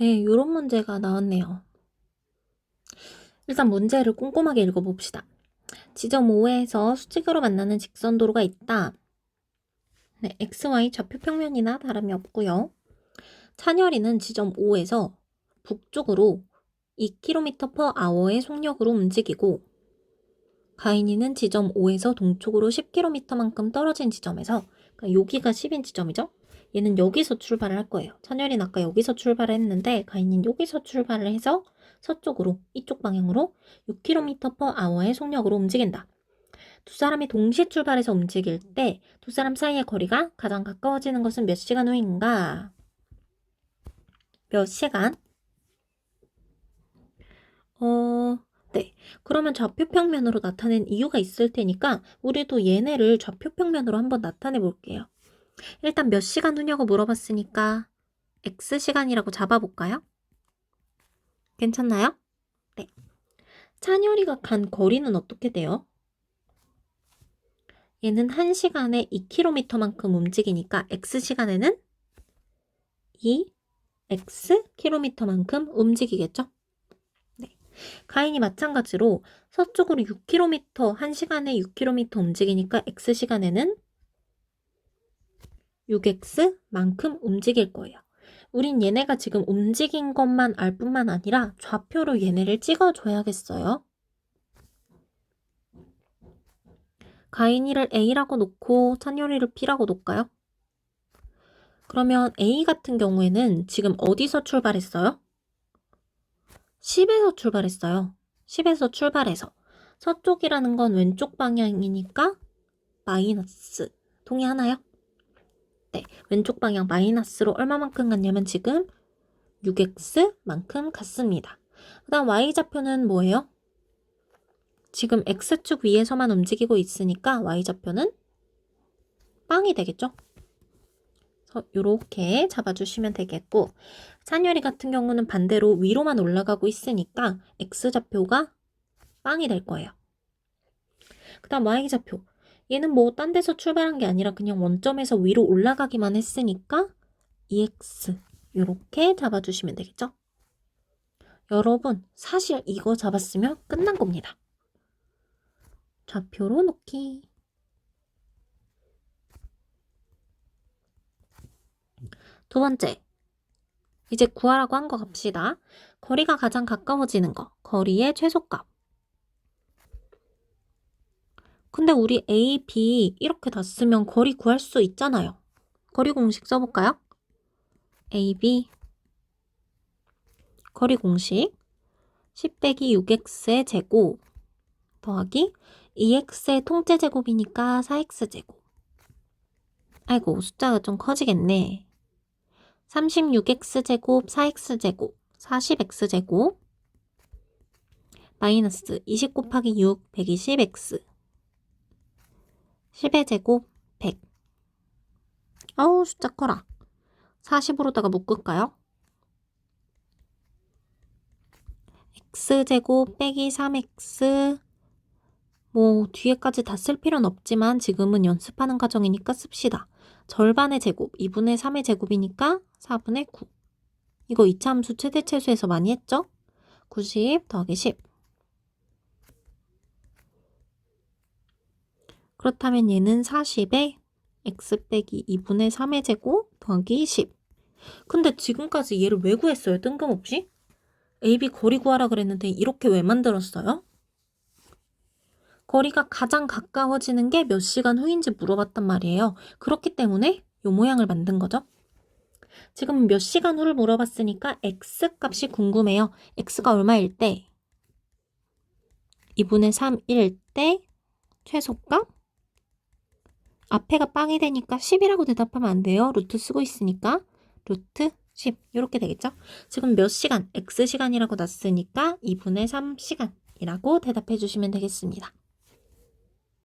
네, 이런 문제가 나왔네요. 일단 문제를 꼼꼼하게 읽어봅시다. 지점 5에서 수직으로 만나는 직선 도로가 있다. 네, XY 좌표 평면이나 다름이 없고요. 찬열이는 지점 5에서 북쪽으로 2km/h의 속력으로 움직이고 가인이는 지점 5에서 동쪽으로 10km만큼 떨어진 지점에서 그러니까 여기가 10인 지점이죠. 얘는 여기서 출발을 할 거예요. 찬열이는 아까 여기서 출발을 했는데 가인이는 여기서 출발을 해서 서쪽으로 이쪽 방향으로 6km/h의 속력으로 움직인다. 두 사람이 동시 출발해서 움직일 때 두 사람 사이의 거리가 가장 가까워지는 것은 몇 시간 후인가? 몇 시간? 어, 네. 그러면 좌표평면으로 나타낸 이유가 있을 테니까 우리도 얘네를 좌표평면으로 한번 나타내 볼게요. 일단 몇 시간 후냐고 물어봤으니까 X시간이라고 잡아볼까요? 괜찮나요? 네. 찬열이가 간 거리는 어떻게 돼요? 얘는 1시간에 2km만큼 움직이니까 X시간에는 2Xkm만큼 움직이겠죠? 네. 가인이 마찬가지로 서쪽으로 6km, 1시간에 6km 움직이니까 X시간에는 6X만큼 움직일 거예요. 우린 얘네가 지금 움직인 것만 알 뿐만 아니라 좌표로 얘네를 찍어줘야겠어요. 가인이를 A라고 놓고 찬열이를 B라고 놓을까요? 그러면 A 같은 경우에는 지금 어디서 출발했어요? 10에서 출발했어요. 10에서 출발해서 서쪽이라는 건 왼쪽 방향이니까 마이너스 동의하나요? 네, 왼쪽 방향 마이너스로 얼마만큼 갔냐면 지금 6x만큼 갔습니다. 그 다음 y좌표는 뭐예요? 지금 x축 위에서만 움직이고 있으니까 y좌표는 빵이 되겠죠? 이렇게 잡아주시면 되겠고 찬열이 같은 경우는 반대로 위로만 올라가고 있으니까 x좌표가 빵이 될 거예요. 그 다음 y좌표 얘는 뭐 딴 데서 출발한 게 아니라 그냥 원점에서 위로 올라가기만 했으니까 2x 이렇게 잡아주시면 되겠죠? 여러분 사실 이거 잡았으면 끝난 겁니다. 좌표로 놓기 두 번째 이제 구하라고 한 거 갑시다. 거리가 가장 가까워지는 거 거리의 최소값 근데 우리 A, B 이렇게 다 쓰면 거리 구할 수 있잖아요. 거리 공식 써볼까요? A, B 거리 공식 10 빼기 6x의 제곱 더하기 2x의 통째 제곱이니까 4x제곱 아이고 숫자가 좀 커지겠네. 36x제곱 4x제곱 40x제곱 마이너스 20 곱하기 6 120x 10의 제곱 100. 어우, 숫자 커라. 40으로다가 묶을까요? x제곱 빼기 3x 뭐 뒤에까지 다 쓸 필요는 없지만 지금은 연습하는 과정이니까 씁시다. 절반의 제곱, 2분의 3의 제곱이니까 4분의 9. 이거 이차함수 최대체수에서 많이 했죠? 90 더하기 10. 그렇다면 얘는 40에 x 빼기 2분의 3의 제곱 더하기 10. 근데 지금까지 얘를 왜 구했어요? 뜬금없이? AB 거리 구하라 그랬는데 이렇게 왜 만들었어요? 거리가 가장 가까워지는 게 몇 시간 후인지 물어봤단 말이에요. 그렇기 때문에 이 모양을 만든 거죠. 지금 몇 시간 후를 물어봤으니까 x 값이 궁금해요. x가 얼마일 때? 2분의 3일 때 최소값? 앞에가 빵이 되니까 10이라고 대답하면 안 돼요. 루트 쓰고 있으니까 루트 10 이렇게 되겠죠? 지금 몇 시간? x시간이라고 놨으니까 2분의 3시간이라고 대답해 주시면 되겠습니다.